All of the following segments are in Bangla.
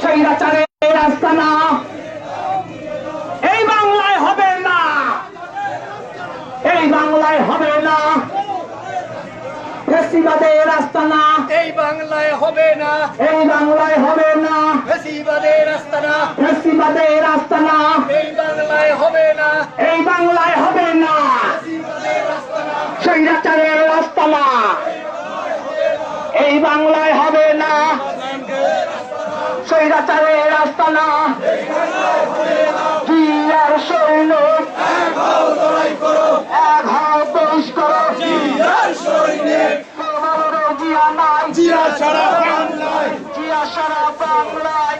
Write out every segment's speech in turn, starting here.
স্বৈরাচারের আস্তানা। এই বাংলায় হবে না। এই বাংলায় হবে না। ফেসিবাদের এই বাংলায় হবে না। এই বাংলায় হবে না। ফেসিবাদের রাস্তানা ফেসিবাদের আস্তানা। এই বাংলায় হবে না। এই বাংলায় হবে না। স্বৈরাচারের আস্তানা। এই বাংলায় হবে না। স্বৈরাচারের আস্তানা কি আর সৈন্য এক হাও পেশ করো তোমার জিয়া নাই জিয়া সারা বাংলায় জিয়া সারা বাংলায়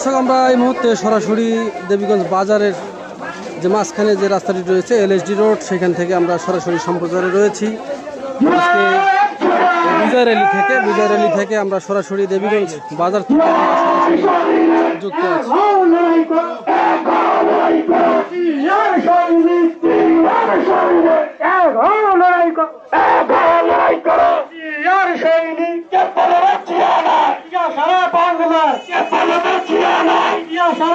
দর্শক, আমরা এই মুহূর্তে সরাসরি দেবীগঞ্জ বাজারের যে মাঝখানে যে রাস্তাটি রয়েছে, এলএসডি রোড, সেখান থেকে আমরা সরাসরি সম্প্রচারে রয়েছি। বিজয় র্যালি থেকে, বিজয় র্যালি থেকে আমরা সরাসরি দেবীগঞ্জ বাজার থেকে আমরা সরাসরি যুক্ত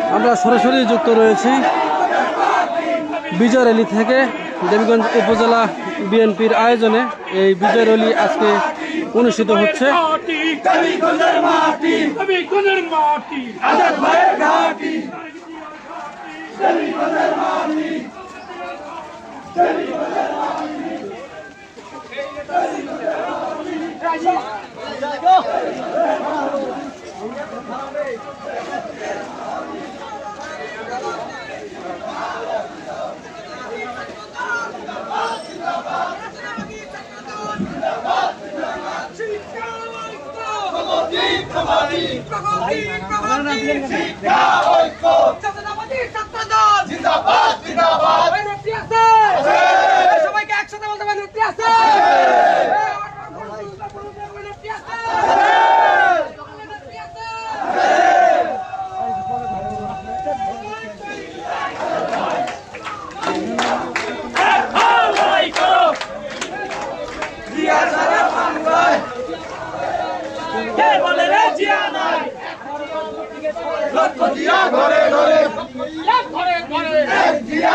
আছি আমরা সরাসরি যুক্ত রয়েছি বিজয় র্যালি থেকে দেবীগঞ্জ উপজেলা বিএনপির আয়োজনে। এই বিজয় র্যালি আজকে অনুষ্ঠিত হচ্ছে সবাইকে একসাথে বলতে পারেন? বলে রে জিয়া নাই। লক্ষ জিয়া ঘরে ঘরে। ঘরে ঘরে। জিয়া